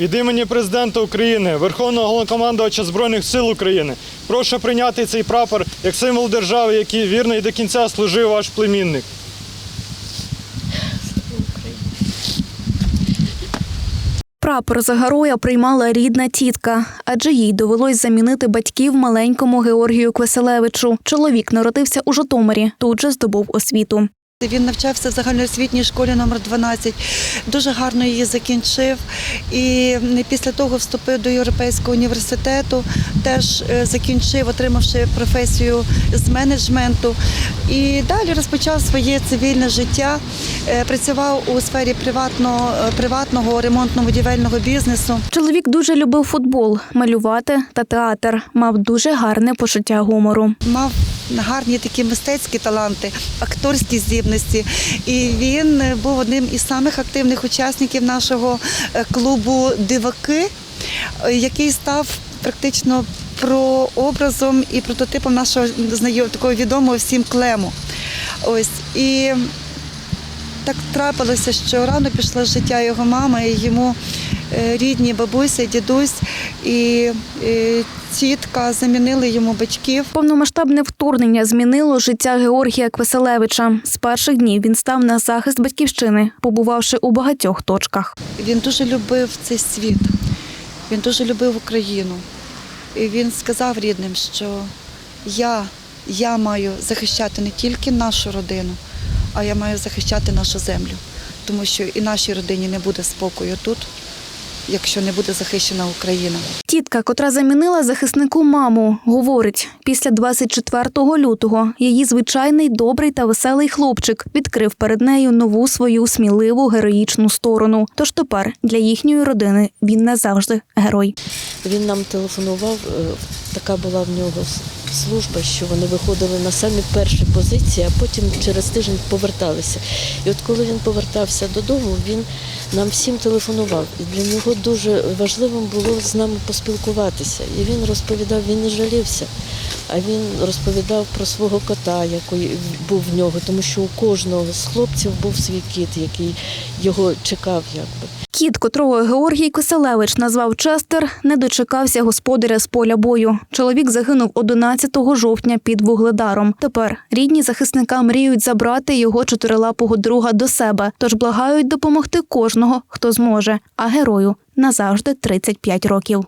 Від імені президента України, Верховного Головнокомандувача Збройних сил України, прошу прийняти цей прапор як символ держави, який вірно і до кінця служив ваш племінник. Прапор за героя приймала рідна тітка, адже їй довелось замінити батьків маленькому Георгію Квеселевичу. Чоловік народився у Житомирі, тут же здобув освіту. Він навчався в загальноосвітній школі номер 12, дуже гарно її закінчив. І після того вступив до Європейського університету, теж е, закінчив, отримавши професію з менеджменту. І далі розпочав своє цивільне життя. Е, Працював у сфері приватного, е, приватного ремонтно-будівельного бізнесу. Чоловік дуже любив футбол, малювати та театр. Мав дуже гарне почуття гумору. мав гарні такі мистецькі таланти, акторські здібності. І він е, був одним із самих активних учасників нашого е, клубу Диваки, е, який став практично прообразом і прототипом нашого такого відомого всім клему. Ось і так трапилося, що рано пішло з життя його мами, і йому е, рідні бабуся, дідусь і е, тітка замінили йому батьків. Повномасштабне вторгнення змінило життя Георгія Квеселевича. З перших днів він став на захист батьківщини, побувавши у багатьох точках. Він дуже любив цей світ, він дуже любив Україну. І він сказав рідним, що я, я маю захищати не тільки нашу родину, а я маю захищати нашу землю. Тому що і нашій родині не буде спокою тут, якщо не буде захищена Україна. Тітка, котра замінила захиснику маму, говорить, після 24 лютого її звичайний добрий та веселий хлопчик відкрив перед нею нову свою сміливу героїчну сторону. Тож тепер для їхньої родини він назавжди герой. Він нам телефонував, е, така була в нього служба, що вони виходили на самі перші позиції, а потім через тиждень поверталися. І от коли він повертався додому, він нам всім телефонував. І для нього дуже важливим було з нами поспілкуватися. І він розповідав, він не жалівся, а він розповідав про свого кота, який був в нього, тому що у кожного з хлопців був свій кіт, який його чекав, якби. Кіт, котрого Георгій Коселевич назвав Честер, не дочекався господаря з поля бою. Чоловік загинув 11 жовтня під вугледаром. Тепер рідні захисника мріють забрати його чотирилапого друга до себе, тож благають допомогти кожного, хто зможе. А герою назавжди 35 років.